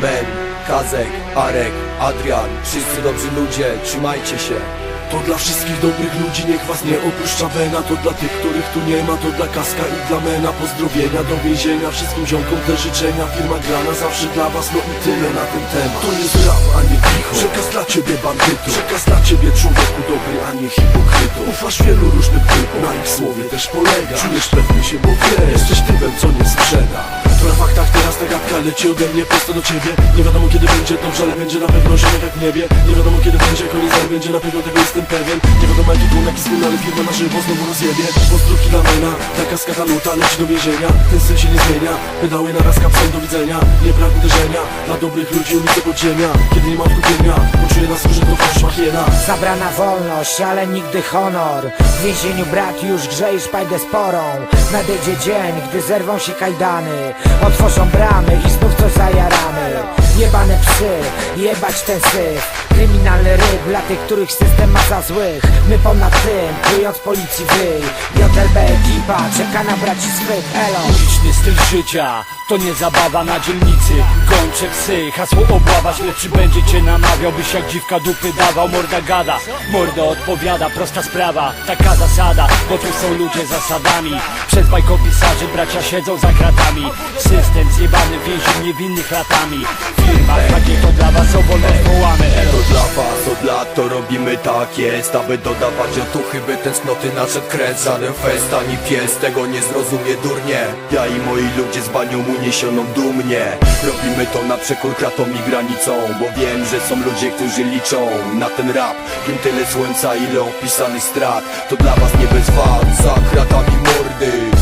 Ben, Kazek, Arek, Adrian. Wszyscy dobrzy ludzie, trzymajcie się. To dla wszystkich dobrych ludzi, niech was nie opuszcza wena. To dla tych, których tu nie ma, to dla Kaska i dla Mena. Pozdrowienia do więzienia, wszystkim ziomkom te życzenia. Firma grana zawsze dla was, no i tyle na ten temat. To jest rap, a nie picho Przekaz dla ciebie bandyto. Przekaz dla ciebie człowieku dobry, a nie Ufasz wielu różnym typom, na ich słowie też polega. Czujesz pewnie się, leci ode mnie prosto do ciebie. Nie wiadomo kiedy będzie dobrze, ale będzie na pewno ziomek jak w niebie. Nie wiadomo kiedy będzie koniec, ale będzie na pewno tego jestem pewien. Nie wiadomo jaki tłum, jaki słyn, ale firma na żywo znowu rozjebie. Pozdrówki dla mena, taka skataluta leci do więzienia. Ten styl się nie zmienia, pedały na raz kapsem do widzenia. Nie brak uderzenia, dla dobrych ludzi ulice podziemia. Kiedy nie ma wkupienia, poczuję na skórze to fałsz machiena Zabrana wolność, ale nigdy honor. W więzieniu brat już grzejesz pajdę sporą Nadejdzie dzień, gdy zerwą się kajdany. Otworzą bramy i чувств jebać ten syf. Kryminalny ryb dla tych, których system ma za złych. My ponad tym, czując policji wyj JLB ekipa czeka na braci swych, elo. Uliczny styl życia to nie zabawa na dzielnicy. Kończę psy, hasło obława Śledczy będzie cię namawiał, byś jak dziwka dupy dawał. Morda gada, morda odpowiada Prosta sprawa, taka zasada Bo tu są ludzie zasadami. Przez bajkopisarzy bracia siedzą za kratami. System zjebany więzień niewinnych latami. Firma takie to dla was wolność wołamy Elo. To dla was od lat to robimy tak jest Aby dodawać otuchy, by tęsknoty nadszedł kres Żaden fest ani pies tego nie zrozumie durnie. Ja i moi ludzie z banią uniesioną dumnie. Robimy to na przekór kratom i granicą Bo wiem, że są ludzie, którzy liczą na ten rap. Wiem tyle słońca, ile opisanych strat To dla was nie bez wad, za kratami mordy